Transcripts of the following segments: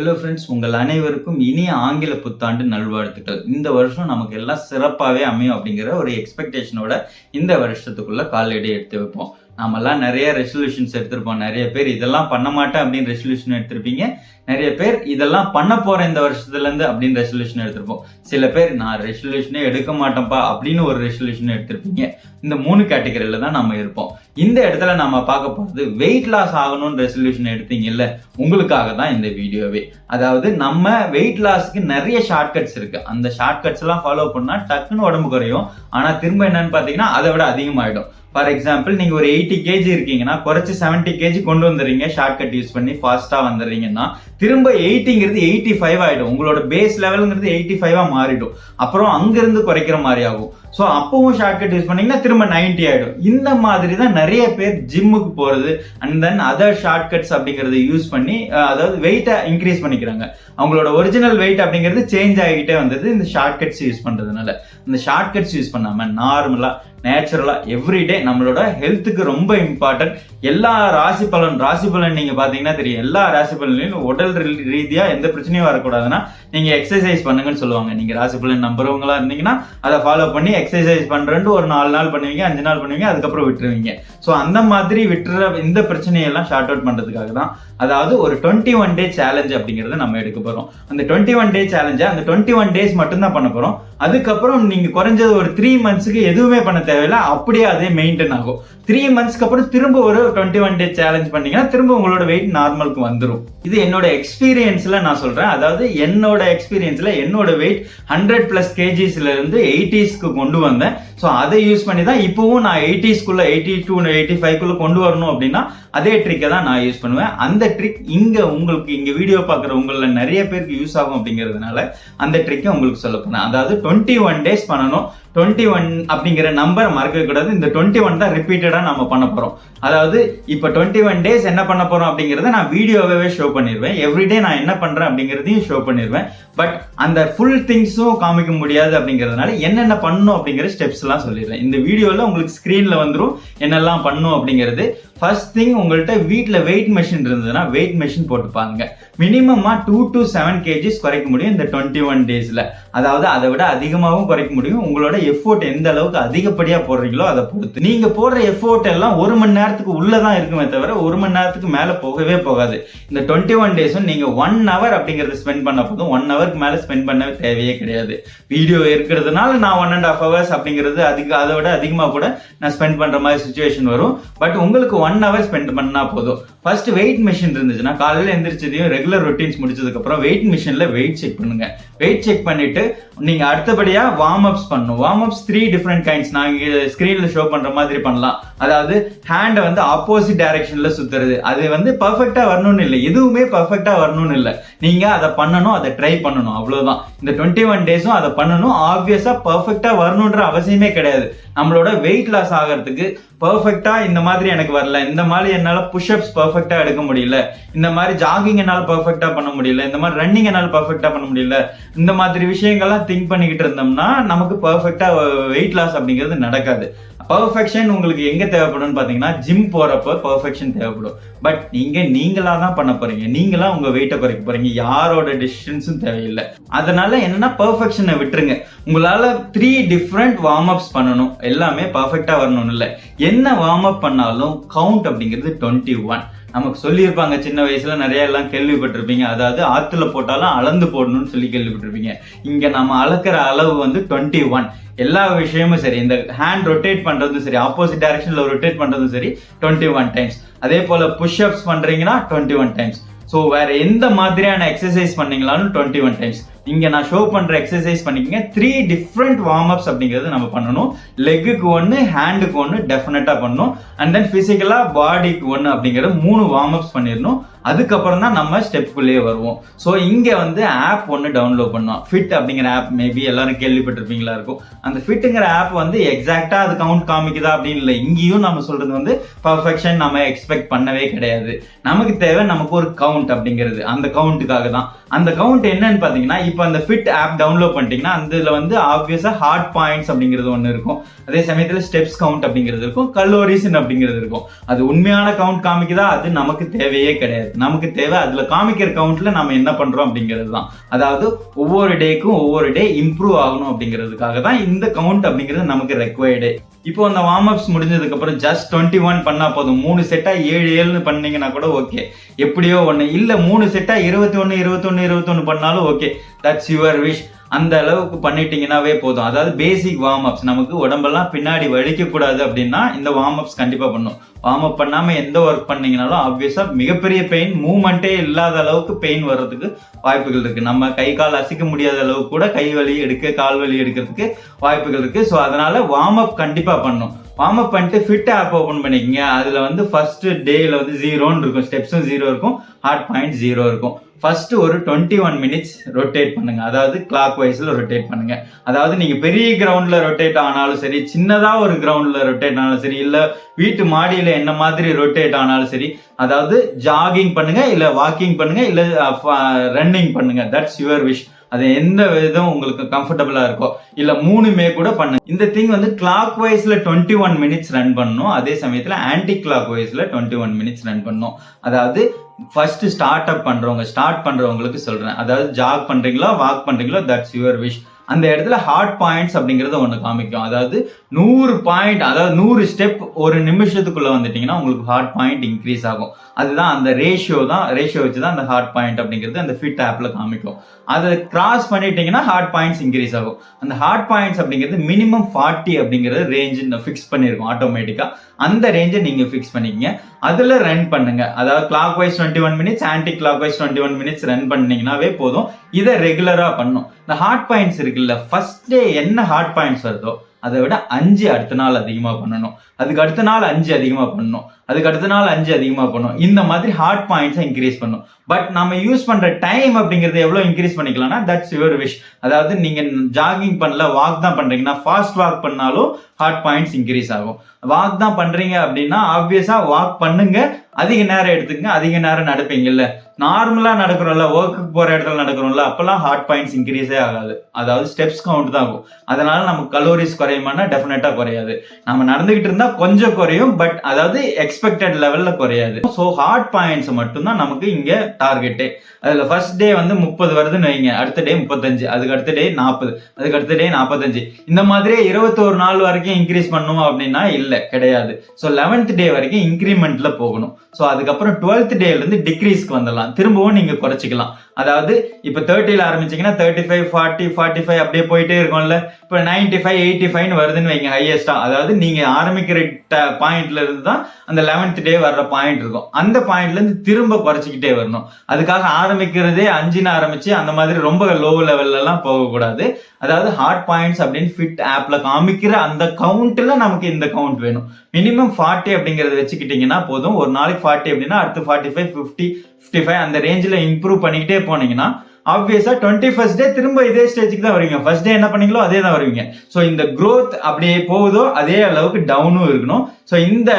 Hello friends உங்கள் அனைவருக்கும் இனிய ஆங்கில புத்தாண்டு நல்வாழ்த்துக்கள். இந்த வருஷம் நமக்கு எல்லாம் சிறப்பாகவே அமையும் அப்படிங்கிற ஒரு எக்ஸ்பெக்டேஷனோட இந்த வருஷத்துக்குள்ள காலடி எடுத்து வைப்போம். நாமெல்லாம் நிறைய ரெசல்யூஷன்ஸ் எடுத்திருப்போம். நிறைய பேர் இதெல்லாம் பண்ண மாட்டேன் அப்படின்னு ரெசல்யூஷன் எடுத்திருப்பீங்க. நிறைய பேர் இதெல்லாம் பண்ண போறேன் இந்த வருஷத்துலேருந்து அப்படின்னு ரெசல்யூஷன் எடுத்திருப்போம். சில பேர் நான் ரெசல்யூஷனே எடுக்க மாட்டேன்ப்பா அப்படின்னு ஒரு ரெசல்யூஷன் எடுத்திருப்பீங்க. இந்த மூணு கேட்டகரியில தான் நம்ம இருப்போம். இந்த இடத்துல நம்ம பார்க்க போகிறது வெயிட் லாஸ் ஆகணும்னு ரெசல்யூஷன் எடுத்தீங்கல்ல உங்களுக்காக தான் இந்த வீடியோவே. அதாவது நம்ம வெயிட் லாஸ்க்கு நிறைய ஷார்ட்கட்ஸ் இருக்கு. அந்த ஷார்ட்கட்ஸ் எல்லாம் ஃபாலோ பண்ணால் டக்குன்னு உடம்பு குறையும். ஆனால் திரும்ப என்னன்னு பார்த்தீங்கன்னா அதை விட அதிகமாயிடும். ஃபார் எக்ஸாம்பிள் நீங்க ஒரு எயிட்டி கேஜி இருக்கீங்கன்னா குறைச்சு செவன்ட்டி கேஜி கொண்டு வந்துடுறீங்க. ஷார்ட்கட் யூஸ் பண்ணி ஃபாஸ்டா வந்துடுறீங்கன்னா திரும்ப எயிட்டிங்கிறது எயிட்டி ஃபைவ் ஆயிடும். உங்களோட பேஸ் லெவலுங்கிறது எயிட்டி ஃபைவா மாறிடும். அப்புறம் அங்கிருந்து குறைக்கிற மாதிரி ஆகும். ஸோ அப்பவும் ஷார்ட்கட் யூஸ் பண்ணீங்கன்னா திரும்ப நைன்டி ஆகிடும் இந்த மாதிரி தான் நிறைய பேர் ஜிம்முக்கு போகிறது அண்ட் தென் அதர் ஷார்ட்கட்ஸ் அப்படிங்கறத யூஸ் பண்ணி அதாவது வெயிட்டை இன்க்ரீஸ் பண்ணிக்கிறாங்க. அவங்களோட ஒரிஜினல் வெயிட் அப்படிங்கிறது சேஞ்ச் ஆகிக்கிட்டே வந்தது இந்த ஷார்ட்கட்ஸ் யூஸ் பண்ணுறதுனால இந்த ஷார்ட்கட்ஸ் யூஸ் பண்ணாமல் நார்மலாக நேச்சுரலாக எவ்ரிடே நம்மளோட ஹெல்த்துக்கு ரொம்ப இம்பார்ட்டன்ட் எல்லா ராசி பலன் ராசி பலன் நீங்க பாத்தீங்கன்னா தெரியும். எல்லா ராசி பலன்லையும் உடல் ரீதியாக ரீதியா எந்த பிரச்சனையும் வரக்கூடாதுன்னா நீங்க எக்ஸசைஸ் பண்ணுங்கன்னு சொல்லுவாங்க. நீங்க ராசி பலன் நம்புறவங்களா இருந்தீங்கன்னா அதை ஃபாலோ பண்ணி எக்ஸசைஸ் பண்றேன்ட்டு ஒரு நாலு நாள் பண்ணுவீங்க அஞ்சு நாள் பண்ணுவீங்க அதுக்கப்புறம் விட்டுருவீங்க. ஸோ அந்த மாதிரி விட்டுற இந்த பிரச்சனையெல்லாம் ஷார்ட் அவுட் பண்றதுக்காக தான் அதாவது ஒரு டுவெண்ட்டி ஒன் டே சேலஞ்ச் அப்படிங்கறத நம்ம எடுக்க போறோம். அந்த டுவெண்ட்டி ஒன் டே சேலஞ்சை அந்த டுவெண்ட்டி ஒன் டேஸ் மட்டும் தான் பண்ண போறோம். அதுக்கப்புறம் நீங்க குறைஞ்சது ஒரு த்ரீ மந்த்ஸுக்கு எதுவுமே பண்ண தேவையில்ல. அப்படியே அதே மெயின்டைன் ஆகும். த்ரீ மந்த்ஸ்க்கு அப்புறம் திரும்ப ஒரு டுவெண்ட்டி ஒன் டே சேலஞ்ச் பண்ணீங்கன்னா திரும்ப உங்களோட வெயிட் நார்மலுக்கு வந்துடும் இது என்னோட எக்ஸ்பீரியன்ஸ்ல நான் சொல்றேன். அதாவது என்னோட எக்ஸ்பீரியன்ஸ்ல என்னோட வெயிட் ஹண்ட்ரட் பிளஸ் கேஜிஸ்ல இருந்து எயிட்டிஸ்க்கு கொண்டு வந்தேன். ஸோ அதை யூஸ் பண்ணி தான் இப்போவும் நான் எயிட்டிஸ்க்குள்ள எயிட்டி டூ எயிட்டி ஃபைவ்க்குள்ள கொண்டு வரணும் அப்படின்னா அதே ட்ரிக்கை தான் நான் யூஸ் பண்ணுவேன். அந்த ட்ரிக் இங்க உங்களுக்கு இங்க வீடியோ பார்க்குற உங்களில் நிறைய பேருக்கு யூஸ் ஆகும் அப்படிங்கிறதுனால அந்த ட்ரிக்கை உங்களுக்கு சொல்ல போனேன் அதாவது டுவெண்ட்டி ஒன் டேஸ் பண்ணணும். டுவெண்ட்டி ஒன் அப்படிங்கிற நம்பர் மறக்கவே கூடாது. இந்த டுவெண்ட்டி ஒன் தான் ரிப்பீட்டடாக நம்ம பண்ண போகிறோம் அதாவது இப்போ டுவெண்ட்டி ஒன் டேஸ் என்ன பண்ண போகிறோம் அப்படிங்கிறத நான் வீடியோவே ஷோ பண்ணிடுவேன் எவ்ரிடே நான் என்ன பண்ணுறேன் அப்படிங்கிறதையும் ஷோ பண்ணிடுவேன் பட் அந்த ஃபுல் திங்ஸும் காமிக்க முடியாது அப்படிங்கிறதுனால என்னென்ன பண்ணணும் அப்படிங்கிற ஸ்டெப்ஸ்லாம் சொல்லிடுறேன். இந்த வீடியோவில் உங்களுக்கு ஸ்க்ரீனில் வந்துடும் என்னெல்லாம் பண்ணும் அப்படிங்கிறது. ஃபர்ஸ்ட் திங் உங்கள்கிட்ட வீட்டில் வெயிட் மெஷின் இருந்ததுன்னா வெயிட் மெஷின் போட்டு பாருங்க. டூ டு செவன் கேஜிஸ் குறைக்க முடியும் இந்த டுவெண்ட்டி ஒன் டேஸில் அதாவது அதை விட அதிகமாகவும் குறைக்க முடியும். உங்களோட எஃபோர்ட் எந்த அளவுக்கு அதிகப்படியா போடுறீங்களோ அதை பொறுத்து. நீங்க போடுற எஃபோர்ட் எல்லாம் ஒரு மணி நேரத்துக்கு உள்ளதான் இருக்குமே தவிர ஒரு மணி நேரத்துக்கு மேல போகவே போகாது. இந்த டுவெண்ட்டி ஒன் டேஸும் நீங்க ஒன் ஹவர் அப்படிங்கறத ஸ்பெண்ட் பண்ண போதும் ஒன் ஹவருக்கு மேல ஸ்பெண்ட் பண்ண தேவையே கிடையாது. வீடியோ இருக்கிறதுனால நான் ஒன் அண்ட் ஹாஃப் ஹவர்ஸ் அப்படிங்கிறது அதிக அதை விட அதிகமா கூட நான் ஸ்பெண்ட் பண்ற மாதிரி சுச்சுவேஷன் வரும். பட் உங்களுக்கு ஒன் ஹவர் ஸ்பெண்ட் பண்ணா போதும். ஃபர்ஸ்ட் வெயிட் மிஷின் இருந்துச்சுன்னா காலையில எந்திரிச்சதையும் ரெகுலர் ரொட்டீன்ஸ் முடிச்சதுக்கு அப்புறம் வெயிட் மிஷின்ல வெயிட் செக் பண்ணுங்க. வெயிட் செக் பண்ணிட்டு நீங்க அடுத்தபடியா வார்ம் அப்ஸ் பண்ணுவோம். Warm ups three different kinds நான் ஸ்க்ரீனில் ஷோ பண்ற மாதிரி பண்ணலாம். அதாவது ஹேண்டை வந்து ஆப்போசிட் டைரக்ஷனில் சுத்துறது. அது வந்து பர்ஃபெக்டாக வரணும்னு இல்லை. எதுவுமே பர்ஃபெக்டாக வரணும்னு இல்லை. நீங்கள் அதை பண்ணணும் அதை ட்ரை பண்ணணும். அவ்வளோதான் இந்த டுவெண்ட்டி ஒன் டேஸும் அதை பண்ணணும். ஆப்வியஸாக பர்ஃபெக்டாக வரணுன்ற அவசியமே கிடையாது. நம்மளோட வெயிட் லாஸ் ஆகிறதுக்கு பர்ஃபெக்டா இந்த மாதிரி எனக்கு வரல. இந்த மாதிரி என்னால் புஷ்அப்ஸ் பர்ஃபெக்டா எடுக்க முடியல. இந்த மாதிரி ஜாகிங் என்னால் பர்ஃபெக்டா பண்ண முடியல. இந்த மாதிரி ரன்னிங் என்னால் பர்ஃபெக்டா பண்ண முடியல. இந்த மாதிரி விஷயங்கள்லாம் திங்க் பண்ணிக்கிட்டு இருந்தோம்னா நமக்கு பர்ஃபெக்டா வெயிட் லாஸ் அப்படிங்கிறது நடக்காது. பர்ஃபெக்ஷன் உங்களுக்கு எங்க தேவைப்படும்னு பாத்தீங்கன்னா ஜிம் போறப்ப பர்ஃபெக்ஷன் தேவைப்படும். பட் நீங்க நீங்களா தான் பண்ண போறீங்க. நீங்களா உங்க வெயிட்டை குறைக்க போறீங்க. யாரோட டிஸ்டன்ஸும் தேவையில்லை. அதனால என்னன்னா பர்ஃபெக்ஷனை விட்டுருங்க. உங்களால த்ரீ டிஃப்ரெண்ட் வார்ம் அப்ஸ் பண்ணணும். எல்லாமே பர்ஃபெக்டாக வரணும்னு இல்லை. என்ன வார்ம் அப் பண்ணாலும் கவுண்ட் அப்படிங்கிறது டுவெண்ட்டி ஒன் நமக்கு சொல்லியிருப்பாங்க சின்ன வயசுல நிறைய எல்லாம் கேள்விப்பட்டிருப்பீங்க. அதாவது ஆற்றுல போட்டாலும் அளந்து போடணும்னு சொல்லி கேள்விப்பட்டிருப்பீங்க. இங்க நம்ம அளக்கிற அளவு வந்து டுவெண்ட்டி ஒன் எல்லா விஷயமும் சரி இந்த ஹேண்ட் ரொட்டேட் பண்றதும் சரி ஆப்போசிட் டைரக்ஷன்ல ரொட்டேட் பண்றதும் சரி டுவெண்ட்டி ஒன் டைம்ஸ் அதே போல புஷ் அப்ஸ் பண்றீங்கன்னா டுவெண்ட்டி ஒன் டைம்ஸ் ஸோ வேற எந்த மாதிரியான எக்ஸசைஸ் பண்ணீங்களாலும் டுவெண்ட்டி ஒன் டைம்ஸ் இங்க நான் ஷோ பண்ற எக்ஸசைஸ் பண்ணிக்கங்க. த்ரீ டிஃப்ரெண்ட் வார்ம் அப்ஸ் அப்படிங்கிறது நம்ம பண்ணணும். லெக்குக்கு ஒன்று ஹேண்டுக்கு ஒன்று டெஃபினட்டா பண்ணணும். அண்ட் தென் பிசிக்கலா பாடிக்கு ஒன்று அப்படிங்கிறது மூணு வார்ம் அப்ஸ் பண்ணிடணும். அதுக்கப்புறம் தான் நம்ம ஸ்டெப்புக்குள்ளேயே வருவோம். ஸோ இங்கே வந்து ஆப் ஒன்று டவுன்லோட் பண்ணோம் ஃபிட் அப்படிங்கிற ஆப் மேபி எல்லாரும் கேள்விப்பட்டிருப்பீங்களா இருக்கும். அந்த ஃபிட்டுங்கிற ஆப் வந்து எக்ஸாக்டாக அது கவுண்ட் காமிக்குதா அப்படின்னு இல்லை. இங்கேயும் நம்ம சொல்கிறது வந்து பர்ஃபெக்ஷன் நம்ம எக்ஸ்பெக்ட் பண்ணவே கிடையாது. நமக்கு தேவை நமக்கு ஒரு கவுண்ட் அப்படிங்கிறது. அந்த கவுண்ட்டுக்காக தான். அந்த கவுண்ட் என்னன்னு பார்த்தீங்கன்னா இப்போ அந்த ஃபிட் ஆப் டவுன்லோட் பண்ணிட்டீங்கன்னா அதில் வந்து ஆப்வியஸாக ஹார்ட் பாயிண்ட்ஸ் அப்படிங்கிறது ஒன்று இருக்கும். அதே சமயத்தில் ஸ்டெப்ஸ் கவுண்ட் அப்படிங்கிறது இருக்கும். கலோரிஸ் அப்படிங்கிறது இருக்கும். அது உண்மையான கவுண்ட் காமிக்குதா? அது நமக்கு தேவையே கிடையாது. நமக்கு தேவை அதுல காமிக்கிற கவுண்ட்ல நம்ம என்ன பண்றோம் அப்படிங்கிறது தான். அதாவது ஒவ்வொரு டேக்கும் ஒவ்வொரு டே இம்ப்ரூவ் ஆகணும் அப்படிங்கிறதுக்காக தான் இந்த கவுண்ட் அப்படிங்கிறது நமக்கு ரெக்வயர்டு இப்போ அந்த வார்ம் அப்ஸ் முடிஞ்சதுக்கு அப்புறம் ஜஸ்ட் டுவெண்ட்டி ஒன் பண்ணா போதும். மூணு செட்டா ஏழு ஏழுன்னு பண்ணீங்கன்னா கூட ஓகே எப்படியோ ஒன்று இல்லை மூணு செட்டா இருபத்தி ஒன்று இருபத்தொன்று இருபத்தொன்று பண்ணாலும் ஓகே தட்ஸ் யுவர் விஷ் அந்த அளவுக்கு பண்ணிட்டீங்கன்னாவே போதும். அதாவது பேசிக் வார்ம் அப்ஸ் நமக்கு உடம்பெல்லாம் பின்னாடி வலிக்க கூடாது அப்படின்னா இந்த வார்ம் அப்ஸ் கண்டிப்பா பண்ணும். வார்ம் அப் பண்ணாம எந்த ஒர்க் பண்ணீங்கனாலும் ஆப்வியஸா மிகப்பெரிய பெயின் மூமெண்ட்டே இல்லாத அளவுக்கு பெயின் வர்றதுக்கு வாய்ப்புகள் இருக்கு. நம்ம கை கால் அசைக்க முடியாத அளவுக்கு கூட கை வலி எடுக்க கால் வலி எடுக்கிறதுக்கு வாய்ப்புகள் இருக்கு. ஸோ அதனால வார்ம் அப் கண்டிப்பா பண்ணும். வார்ம் அப் பண்ணிட்டு ஃபிட் ஆப் ஓப்பன் பண்ணிக்கோங்க. அதில் வந்து ஃபர்ஸ்ட் டேயில் வந்து ஜீரோன்னு இருக்கும். ஸ்டெப்ஸும் ஜீரோ இருக்கும். ஹார்ட் பாயிண்ட் ஜீரோ இருக்கும். ஃபர்ஸ்ட் ஒரு டுவெண்ட்டி ஒன் மினிட்ஸ் ரொட்டேட் பண்ணுங்க. அதாவது கிளாக் வைஸில் ரொட்டேட் பண்ணுங்க. அதாவது நீங்கள் பெரிய கிரவுண்டில் ரொட்டேட் ஆனாலும் சரி சின்னதாக ஒரு கிரவுண்டில் ரொட்டேட் ஆனாலும் சரி இல்லை வீட்டு மாடியில் என்ன மாதிரி ரொட்டேட் ஆனாலும் சரி அதாவது ஜாகிங் பண்ணுங்க இல்லை வாக்கிங் பண்ணுங்க இல்லை ரன்னிங் பண்ணுங்க. தட்ஸ் யுவர் விஷ் அது எந்த விதம் உங்களுக்கு கம்ஃபர்டபுளா இருக்கோ. இல்ல மூணுமே கூட பண்ணுங்க இந்த திங் வந்து கிளாக் வைஸ்ல டுவெண்ட்டி ஒன் மினிட்ஸ் ரன் பண்ணணும் அதே சமயத்துல ஆன்டி கிளாக் வைஸ்ல டுவெண்ட்டி ஒன் மினிட்ஸ் ரன் பண்ணணும் அதாவது ஃபர்ஸ்ட் ஸ்டார்ட் அப் பண்றவங்க ஸ்டார்ட் பண்றவங்களுக்கு சொல்றேன். அதாவது ஜாக் பண்றீங்களோ வாக் பண்றீங்களோ தட்ஸ் யுவர் விஷ் அந்த இடத்துல ஹார்ட் பாயிண்ட்ஸ் அப்படிங்கறத ஒன்று காமிக்கும். அதாவது நூறு பாயிண்ட் அதாவது நூறு ஸ்டெப் ஒரு நிமிஷத்துக்குள்ள வந்துட்டீங்கன்னா உங்களுக்கு ஹார்ட் பாயிண்ட் இன்க்ரீஸ் ஆகும். அதுதான் அந்த ரேஷியோ தான் ரேஷியோ வச்சு தான் அந்த ஹார்ட் பாயிண்ட் அப்படிங்கிறது அந்த ஃபிட் ஆப்ல காமிக்கும். அதை கிராஸ் பண்ணிட்டீங்கன்னா ஹார்ட் பாயிண்ட்ஸ் இன்க்ரீஸ் ஆகும். அந்த ஹார்ட் பாயிண்ட்ஸ் அப்படிங்கிறது மினிமம் ஃபார்ட்டி அப்படிங்கிறது ரேஞ்சு ஃபிக்ஸ் பண்ணியிருக்கோம் ஆட்டோமேட்டிக்கா அந்த ரேஞ்சை நீங்கள் ஃபிக்ஸ் பண்ணிக்கங்க. அதில் ரன் பண்ணுங்க. அதாவது clockwise twenty one minutes anti clockwise twenty one minutes run பண்ணீங்கன்னாவே போதும். இதை ரெகுலராக பண்ணும் இந்த ஹார்ட் பாயிண்ட்ஸ் இருக்குல்ல ஃபர்ஸ்ட் டே என்ன ஹார்ட் பாயிண்ட்ஸ் வருதோ அதை விட அஞ்சு அடுத்த நாள் அதிகமாக பண்ணணும். அதுக்கு அடுத்த நாள் அஞ்சு அதிகமாக பண்ணணும். அதுக்கு அடுத்த நாள் அஞ்சு அதிகமாக பண்ணும். இந்த மாதிரி ஹார்ட் பாயிண்ட்ஸை இன்க்ரீஸ் பண்ணும். பட் நம்ம யூஸ் பண்ணுற டைம் அப்படிங்கிறது எவ்வளோ இன்க்ரீஸ் பண்ணிக்கலாம்னா தட்ஸ் யுவர் விஷ் அதாவது நீங்கள் ஜாகிங் பண்ணல வாக் தான் பண்றீங்கன்னா ஃபாஸ்ட் வாக் பண்ணாலும் ஹார்ட் பாயிண்ட்ஸ் இன்க்ரீஸ் ஆகும். வாக் தான் பண்றீங்க அப்படின்னா ஆப்வியஸாக வாக் பண்ணுங்க. அதிக நேரம் எடுத்துக்கங்க. அதிக நேரம் நடப்பீங்கல்ல. நார்மலா நடக்கிறோம்ல ஒர்க்குக்கு போகிற இடத்துல நடக்கிறோம்ல அப்பெல்லாம் ஹார்ட் பாயிண்ட்ஸ் இன்க்ரீஸே ஆகாது. அதாவது ஸ்டெப்ஸ் கவுண்ட் தான் ஆகும். அதனால நமக்கு கலோரிஸ் குறையுமானா டெஃபினட்டாக குறையாது. நம்ம நடந்துக்கிட்டு இருந்தால் கொஞ்சம் குறையும் பட் அதாவது எக்ஸ்பெக்டட் லெவலில் குறையாது. ஸோ ஹார்ட் பாயிண்ட்ஸ் மட்டும்தான் நமக்கு இங்க டார்கெட்டே அதுல ஃபர்ஸ்ட் டே வந்து முப்பது வருதுன்னு வைங்க. அடுத்த டே முப்பத்தஞ்சு. அதுக்கு அடுத்த டே நாற்பது அதுக்கு அடுத்த டே நாற்பத்தஞ்சு இந்த மாதிரியே இருபத்தோரு நாள் வரைக்கும் இன்க்ரீஸ் பண்ணுவோம் அப்படின்னா இல்ல கிடையாது. ஸோ லெவன்த் டே வரைக்கும் இன்க்ரிமெண்ட்டில் போகணும். ஸோ அதுக்கப்புறம் டுவெல்த் டேல இருந்து டிக்ரீஸ்க்கு வந்துடலாம். திரும்பவும் நீங்க குறைச்சிக்கலாம். அதாவது இப்போ தேர்ட்டியில் ஆரம்பிச்சீங்கன்னா thirty five forty forty five அப்படியே போயிட்டே இருக்கும்ல. இப்போ நைன்டி ஃபைவ் எயிட்டி ஃபைவ்னு வருதுன்னு வைங்க ஹையஸ்ட்டாக அதாவது நீங்கள் ஆரம்பிக்கிற பாயிண்ட்ல இருந்து தான் அந்த லெவன்த் டே வர்ற பாயிண்ட் இருக்கும். அந்த பாயிண்ட்லேருந்து திரும்ப குறைச்சிக்கிட்டே வரணும். அதுக்காக ஆரம்பிக்கிறதே அஞ்சுன்னு ஆரம்பிச்சு அந்த மாதிரி ரொம்ப லோ லெவல்லலாம் போகக்கூடாது. அதாவது ஹார்ட் பாயிண்ட்ஸ் அப்படின்னு ஃபிட் ஆப்பில் காமிக்கிற அந்த கவுண்ட்டில் நமக்கு இந்த கவுண்ட் வேணும். மினிமம் ஃபார்ட்டி அப்படிங்கிறத வச்சுக்கிட்டிங்கன்னா போதும். ஒரு நாளைக்கு ஃபார்ட்டி அப்படின்னா அடுத்து forty five fifty fifty five அந்த ரேஞ்சில் இம்ப்ரூவ் பண்ணிக்கிட்டே போனீங்கன்னா ஆப்வியஸா டுவெண்ட்டி ஃபர்ஸ்ட் டே திரும்ப இதே ஸ்டேஜுக்கு தான் வருவீங்க. ஃபர்ஸ்ட் டே என்ன பண்ணீங்களோ அதே தான் வருவீங்க. ஸோ இந்த க்ரோத் அப்படியே போகுதோ அதே அளவுக்கு டவுனும் இருக்கணும். ஸோ இந்த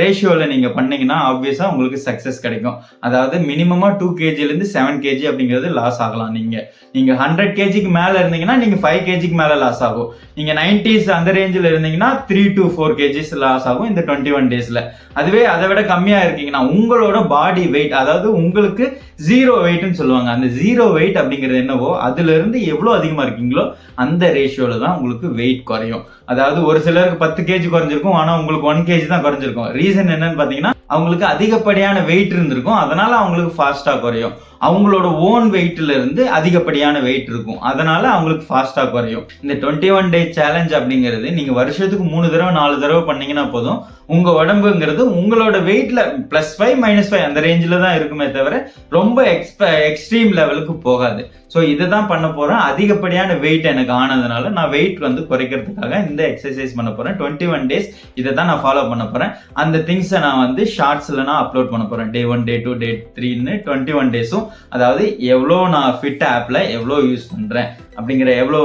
ரேஷியோவில் நீங்கள் பண்ணீங்கன்னா ஆப்வியஸாக உங்களுக்கு சக்ஸஸ் கிடைக்கும். அதாவது மினிமமாக டூ கேஜிலேருந்து செவன் கேஜி அப்படிங்கிறது லாஸ் ஆகலாம் நீங்கள் நீங்கள் ஹண்ட்ரட் கேஜிக்கு மேலே இருந்தீங்கன்னா நீங்கள் ஃபைவ் கேஜிக்கு மேலே லாஸ் ஆகும். நீங்கள் நைன்டிஸ் அந்த ரேஞ்சில் இருந்தீங்கன்னா three to four KGs loss ஆகும் இந்த டுவெண்ட்டி ஒன் டேஸில் அதுவே அதை விட கம்மியாக இருக்கீங்கன்னா உங்களோட பாடி வெயிட் அதாவது உங்களுக்கு ஜீரோ வெயிட்னு சொல்லுவாங்க. அந்த ஜீரோ வெயிட் அப்படிங்கிறது என்னவோ அதுல இருந்து எவ்வளவு அதிகமா இருக்கீங்களோ அந்த ரேஷியோல தான் உங்களுக்கு வெயிட் குறையும். அதாவது ஒரு சிலருக்கு பத்து கேஜி குறைஞ்சிருக்கும் ஆனா உங்களுக்கு ஒன் கேஜி தான் குறைஞ்சிருக்கும். ரீசன் என்னன்னு பாத்தீங்கன்னா அவங்களுக்கு அதிகப்படியான வெயிட் இருந்திருக்கும். அதனால அவங்களுக்கு ஃபாஸ்ட்டாக குறையும். அவங்களோட ஓன் வெயிட்ல இருந்து அதிகப்படியான வெயிட் இருக்கும். அதனால அவங்களுக்கு ஃபாஸ்டா குறையும். இந்த டுவெண்ட்டி ஒன் டே சேலஞ்ச் அப்படிங்கிறது நீங்க வருஷத்துக்கு மூணு தடவை நாலு தடவை பண்ணீங்கன்னா போதும். உங்க உடம்புங்கிறது உங்களோட வெயிட்ல பிளஸ் ஃபைவ் மைனஸ் ஃபைவ் அந்த ரேஞ்சில் தான் இருக்குமே தவிர ரொம்ப எக்ஸ்ப எக்ஸ்ட்ரீம் லெவலுக்கு போகாது. ஸோ இதை தான் பண்ண போகிறேன் அதிகப்படியான வெயிட் எனக்கு ஆனதுனால நான் வெயிட் வந்து குறைக்கிறதுக்காக இந்த எக்ஸசைஸ் பண்ண போகிறேன் டுவெண்ட்டி ஒன் டேஸ் இதை தான் நான் ஃபாலோ பண்ண போகிறேன் அந்த திங்ஸை நான் வந்து ஷார்ட்ஸில் நான் அப்லோட் பண்ண போகிறேன் டே ஒன் டே டூ டே த்ரீன்னு டுவெண்ட்டி ஒன் டேஸும் அதாவது எவ்வளோ நான் ஃபிட் ஆப்பில் எவ்வளோ யூஸ் பண்ணுறேன் அப்படிங்கிற எவ்வளோ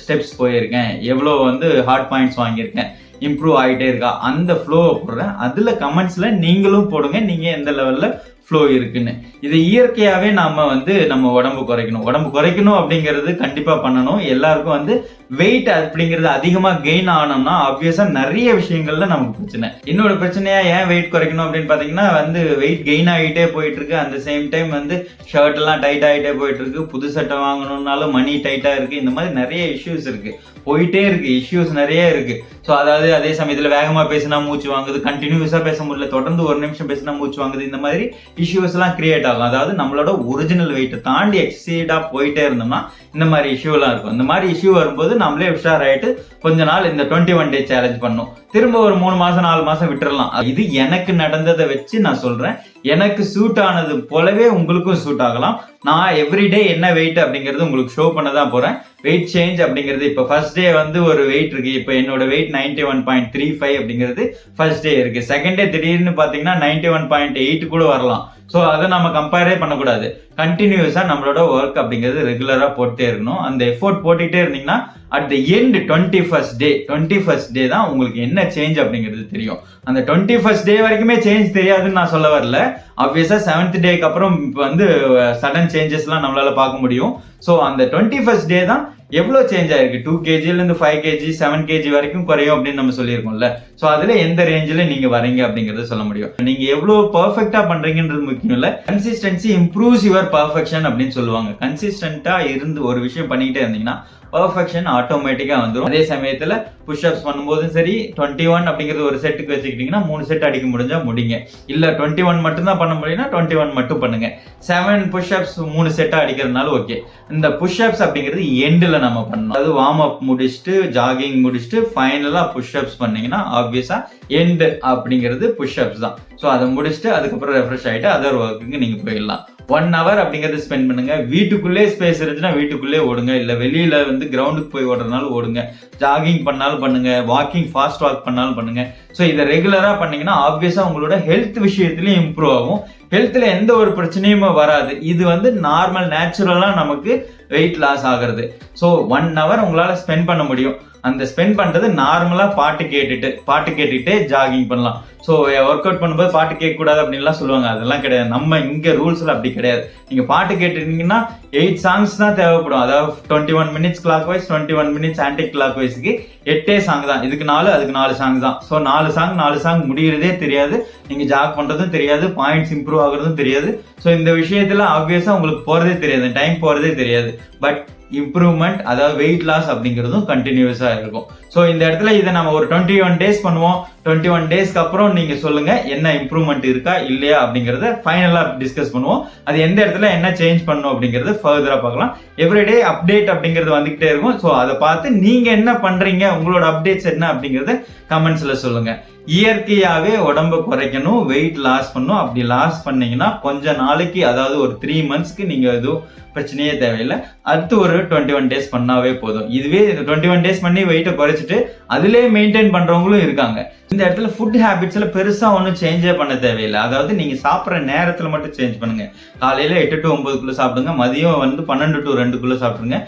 ஸ்டெப்ஸ் போயிருக்கேன் எவ்வளோ வந்து ஹார்ட் பாயிண்ட்ஸ் வாங்கியிருக்கேன் இம்ப்ரூவ் ஆகிட்டே இருக்கா அந்த ஃப்ளோவை போடுறேன். அதில் கமெண்ட்ஸில் நீங்களும் போடுங்க நீங்கள் எந்த லெவலில் ஃப்ளோ இருக்குன்னு. இது இயற்கையாகவே நாம் வந்து நம்ம உடம்பு குறைக்கணும். உடம்பு குறைக்கணும் அப்படிங்கிறது கண்டிப்பாக பண்ணணும். எல்லாருக்கும் வந்து வெயிட் அப்படிங்கிறது அதிகமாக கெயின் ஆனோம்னா ஆப்வியஸாக நிறைய விஷயங்கள்ல நமக்கு பிரச்சனை. இன்னொரு பிரச்சனையா ஏன் வெயிட் குறைக்கணும் அப்படின்னு பார்த்தீங்கன்னா வந்து வெயிட் கெயின் ஆகிட்டே போயிட்டு இருக்கு அந்த சேம் டைம் வந்து ஷர்ட் எல்லாம் டைட் ஆகிட்டே போயிட்டு இருக்கு புது சட்டை வாங்கணும்னாலும் மணி டைட்டாக இருக்கு. இந்த மாதிரி நிறைய இஷ்யூஸ் இருக்கு. போயிட்டே இருக்கு. இஷ்யூஸ் நிறைய இருக்கு. ஸோ அதாவது அதே சமயத்தில் வேகமாக பேசினா மூச்சு வாங்குது. கண்டினியூஸாக பேச முடியல. தொடர்ந்து ஒரு நிமிஷம் பேசினா மூச்சு வாங்குது. இந்த மாதிரி இஷ்யூஸ்லாம் கிரியேட் ஆகும். அதாவது நம்மளோட ஒரிஜினல் வெயிட்டை தாண்டி எக்ஸீடாக போயிட்டே இருந்தோம்னா இந்த மாதிரி இஷ்யூலாம் இருக்கும். இந்த மாதிரி இஷ்யூ வரும்போது நம்மளே உஷாராயிட்டு கொஞ்ச நாள் இந்த டுவெண்ட்டி ஒன் டே சேலஞ்ச் பண்ணும் திரும்ப ஒரு மூணு மாசம் நாலு மாசம் விட்டுறலாம். இது எனக்கு நடந்ததை வச்சு நான் சொல்றேன். எனக்கு சூட் ஆனது போலவே உங்களுக்கும் சூட் ஆகலாம். நான் எவ்ரிடே என்ன வெயிட் அப்படிங்கிறது உங்களுக்கு ஷோ பண்ண தான் போறேன். வெயிட் சேஞ்ச் அப்படிங்கிறது இப்போ ஃபர்ஸ்ட் டே வந்து ஒரு வெயிட் இருக்கு. இப்போ என்னோட weight ninety one point three five அப்படிங்கிறது ஃபர்ஸ்ட் டே இருக்கு. செகண்ட் டே திடீர்னு பார்த்தீங்கன்னா நைன்டி ஒன் பாயிண்ட் எயிட் கூட வரலாம். ஸோ அதை நம்ம கம்பேரே பண்ணக்கூடாது. கண்டினியூஸாக நம்மளோட ஒர்க் அப்படிங்கிறது ரெகுலராக போட்டே இருக்கணும். அந்த எஃபோர்ட் போட்டுகிட்டே இருந்தீங்கன்னா at the end twenty first day twenty first day தான் உங்களுக்கு என்ன சேஞ்ச் அப்படிங்கிறது தெரியும். அந்த டுவெண்ட்டி ஃபர்ஸ்ட் டே வரைக்குமே சேஞ்ச் தெரியாதுன்னு நான் சொல்ல வரல. ஆப்வியஸா செவன்த் டேக்கு அப்புறம் இப்போ வந்து uh, சடன் சேஞ்சஸ்லாம் நம்மளால பார்க்க முடியும். ஸோ அந்த டுவெண்ட்டி ஃபர்ஸ்ட் டே தான் எவ்வளோ சேஞ்ச் ஆயிருக்கு? டூ கேஜிலேருந்து ஃபைவ் கேஜி செவன் கேஜி வரைக்கும் குறையும் அப்படின்னு நம்ம சொல்லியிருக்கோம்ல. ஸோ அதில் எந்த ரேஞ்சில் நீங்கள் வரீங்க அப்படிங்கறத சொல்ல முடியும். நீங்கள் எவ்வளோ பர்ஃபெக்டாக பண்ணுறீங்கன்றது முக்கியம் இல்லை. கன்சிஸ்டன்சி இம்ப்ரூவ்ஸ் யுவர் பர்ஃபெக்ஷன் அப்படின்னு சொல்லுவாங்க. கன்சிஸ்டண்ட்டாக இருந்து ஒரு விஷயம் பண்ணிக்கிட்டே இருந்தீங்கன்னா பர்ஃபெக்ஷன் ஆட்டோமேட்டிக்காக வந்துடும் அதே சமயத்தில் புஷ்அப்ஸ் பண்ணும்போதும் சரி டுவெண்ட்டி ஒன் அப்படிங்கிறது ஒரு செட்டுக்கு வச்சுக்கிட்டிங்கன்னா மூணு செட் அடிக்க முடிஞ்சா முடிங்க. இல்லை டுவெண்ட்டி ஒன் மட்டும்தான் பண்ண முடியும்னா டுவெண்ட்டி ஒன் மட்டும் பண்ணுங்க. செவன் புஷ்அப்ஸ் மூணு செட்டாக அடிக்கிறதுனால ஓகே இந்த புஷ்அப்ஸ் அப்படிங்கிறது எண்டில் நம்ம பண்ணணும். அது வார்ம் அப் முடிச்சுட்டு ஜாகிங் முடிச்சுட்டு ஃபைனலாக புஷ்அப்ஸ் பண்ணிங்கன்னா ஆப்வியஸாக எண்டு அப்படிங்கிறது புஷ்அப்ஸ் தான். ஸோ அதை முடிச்சுட்டு அதுக்கப்புறம் ரெஃப்ரெஷ் ஆகிட்டு அதர் ஒர்க்குக்கு நீங்கள் போயிடலாம். ஒன் ஹவர் அப்படிங்கிறத ஸ்பெண்ட் பண்ணுங்க. வீட்டுக்குள்ளே ஸ்பேஸ் இருந்துச்சுன்னா வீட்டுக்குள்ளே ஓடுங்க. இல்லை வெளியில வந்து கிரவுண்டுக்கு போய் ஓடுறதுனாலும் ஓடுங்க. ஜாகிங் பண்ணாலும் பண்ணுங்க. வாக்கிங் ஃபாஸ்ட் வாக் பண்ணாலும் பண்ணுங்க. ஸோ இதை ரெகுலராக பண்ணீங்கன்னா ஆப்வியஸாக உங்களோட ஹெல்த் விஷயத்துலையும் இம்ப்ரூவ் ஆகும். ஹெல்த்தில் எந்த ஒரு பிரச்சனையுமே வராது. இது வந்து நார்மல் நேச்சுரலாக நமக்கு வெயிட் லாஸ் ஆகிறது. ஸோ ஒன் ஹவர் உங்களால் ஸ்பெண்ட் பண்ண முடியும். அந்த ஸ்பெண்ட் பண்றது நார்மலா பாட்டு கேட்டுட்டு பாட்டு கேட்டுட்டே ஜாகிங் பண்ணலாம். ஸோ ஒர்க் அவுட் பண்ணும்போது பாட்டு கேட்க கூடாது அப்படின்லாம் சொல்லுவாங்க. அதெல்லாம் கிடையாது. நம்ம இங்க ரூல்ஸ்ல அப்படி கிடையாது. நீங்க பாட்டு கேட்டுட்டீங்கன்னா எயிட் சாங்ஸ் தான் தேவைப்படும். அதாவது twenty one minutes clockwise twenty one minutes anti clock வைஸ்க்கு எட்டே சாங் தான். இதுக்கு நாலு அதுக்கு நாலு சாங் தான். ஸோ நாலு சாங் நாலு சாங் முடிகிறதே தெரியாது. நீங்க ஜாக் பண்றதும் தெரியாது. பாயிண்ட்ஸ் இம்ப்ரூவ் ஆகுறதும் தெரியாது. ஸோ இந்த விஷயத்துல ஆப்வியஸா உங்களுக்கு போறதே தெரியாது. டைம் போறதே தெரியாது. பட் இம்ப்ரூவ்மெண்ட் அதாவது வெயிட் லாஸ் அப்படிங்கிறதும் கண்டினியூஸாக இருக்கும். ஸோ இந்த இடத்துல இதை நம்ம ஒரு டுவெண்ட்டி ஒன் டேஸ் பண்ணுவோம். டுவெண்ட்டி ஒன் டேஸ்க்கு அப்புறம் நீங்கள் சொல்லுங்கள் என்ன இம்ப்ரூவ்மெண்ட் இருக்கா இல்லையா அப்படிங்கிறத ஃபைனலாக டிஸ்கஸ் பண்ணுவோம். அது எந்த இடத்துல என்ன சேஞ்ச் பண்ணும் அப்படிங்கிறது ஃபர்தராக பார்க்கலாம். எவ்ரிடே அப்டேட் அப்படிங்கிறது வந்துக்கிட்டே இருக்கும். ஸோ அதை பார்த்து நீங்கள் என்ன பண்ணுறீங்க உங்களோட அப்டேட்ஸ் என்ன அப்படிங்கிறத கமெண்ட்ஸில் சொல்லுங்கள் இயற்கையாகவே உடம்ப குறைக்கணும் வெயிட் லாஸ் பண்ணும் அப்படி லாஸ் பண்ணீங்கன்னா கொஞ்ச நாளைக்கு அதாவது ஒரு த்ரீ மந்த்ஸ்க்கு நீங்கள் எதுவும் பிரச்சனையே தேவையில்லை. அடுத்து ஒரு டுவெண்ட்டி ஒன் டேஸ் பண்ணாவே போதும். இதுவே டுவெண்ட்டி ஒன் டேஸ் பண்ணி வெயிட்டை குறைச்சிட்டு அதிலே மெயின்டைன் பண்ணுறவங்களும் இருக்காங்க. இந்த இடத்துல ஃபுட் ஹேபிட்ஸில் பெருசா ஒன்றும் சேஞ்சே பண்ண தேவையில்லை. அதாவது நீங்க சாப்பிட்ற நேரத்தில் மட்டும் சேஞ்ச் பண்ணுங்க. காலையில் எட்டு டு ஒம்பதுக்குள்ளே சாப்பிடுங்க. மதியம் வந்து பன்னெண்டு டு ரெண்டுக்குள்ளே சாப்பிடுங்க.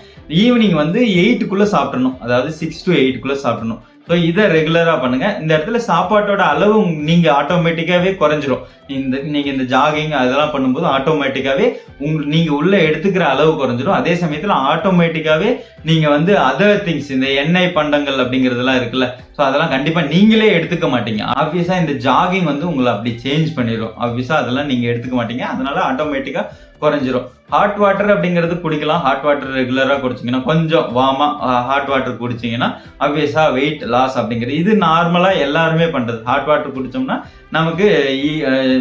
ஈவினிங் வந்து எயிட்டுக்குள்ளே சாப்பிடணும். அதாவது சிக்ஸ் டு எயிட்டுக்குள்ளே சாப்பிடணும். ஸோ இதை ரெகுலராக பண்ணுங்க. இந்த இடத்துல சாப்பாட்டோட அளவு நீங்க ஆட்டோமேட்டிக்காவே குறைஞ்சிரும். இந்த நீங்க இந்த ஜாகிங் அதெல்லாம் பண்ணும்போது ஆட்டோமேட்டிக்காவே உங்க நீங்க உள்ள எடுத்துக்கிற அளவு குறைஞ்சிரும். அதே சமயத்தில் ஆட்டோமேட்டிக்காவே நீங்க வந்து அதர் திங்ஸ் இந்த எண்ணெய் பண்டங்கள் அப்படிங்கிறதெல்லாம் இருக்குல்ல. ஸோ அதெல்லாம் கண்டிப்பாக நீங்களே எடுத்துக்க மாட்டீங்க. ஆப்வியஸாக இந்த ஜாகிங் வந்து உங்களை அப்படி சேஞ்ச் பண்ணிடும் ஆப்வியஸாக அதெல்லாம் நீங்கள் எடுத்துக்க மாட்டீங்க. அதனால ஆட்டோமேட்டிக்காக குறைஞ்சிரும். ஹாட் வாட்டர் அப்படிங்கிறது குடிக்கலாம். ஹாட் வாட்டர் ரெகுலராக குடிச்சிங்கன்னா கொஞ்சம் வாமா ஹாட் வாட்டர் குடிச்சிங்கன்னா ஆப்வியஸாக வெயிட் லாஸ் அப்படிங்கிறது. இது நார்மலாக எல்லாருமே பண்ணுறது ஹாட் வாட்டர் குடித்தோம்னா நமக்கு e,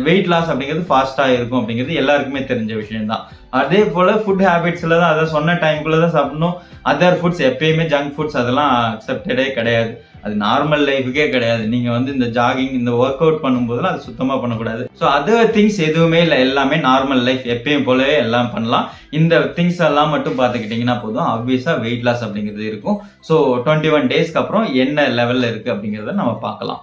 வெயிட் லாஸ் அப்படிங்கிறது ஃபாஸ்ட்டாக இருக்கும் அப்படிங்கிறது எல்லாருக்குமே தெரிஞ்ச விஷயம்தான். அதே போல் ஃபுட் ஹேபிட்ஸில் தான் அதை சொன்ன டைம்குள்ளே தான் சாப்பிடணும். அதர் ஃபுட்ஸ் எப்பயுமே ஜங்க் ஃபுட்ஸ் அதெல்லாம் அக்செப்டடே கிடையாது. அது நார்மல் லைஃபுக்கே கிடையாது. நீங்க வந்து இந்த ஜாகிங் இந்த ஒர்க் அவுட் பண்ணும்போதெல்லாம் அது சுத்தமா பண்ணக்கூடாது. ஸோ அதர் திங்ஸ் எதுவுமே இல்லை. எல்லாமே நார்மல் லைஃப் எப்பயும் போலவே எல்லாம் பண்ணலாம். இந்த திங்ஸ் எல்லாம் மட்டும் பார்த்துக்கிட்டிங்கன்னா போதும். ஆப்வியஸாக வெயிட் லாஸ் அப்படிங்கிறது இருக்கும். ஸோ டுவெண்ட்டி ஒன் டேஸ்க்கு அப்புறம் என்ன லெவலில் இருக்குது அப்படிங்கிறத நம்ம பார்க்கலாம்.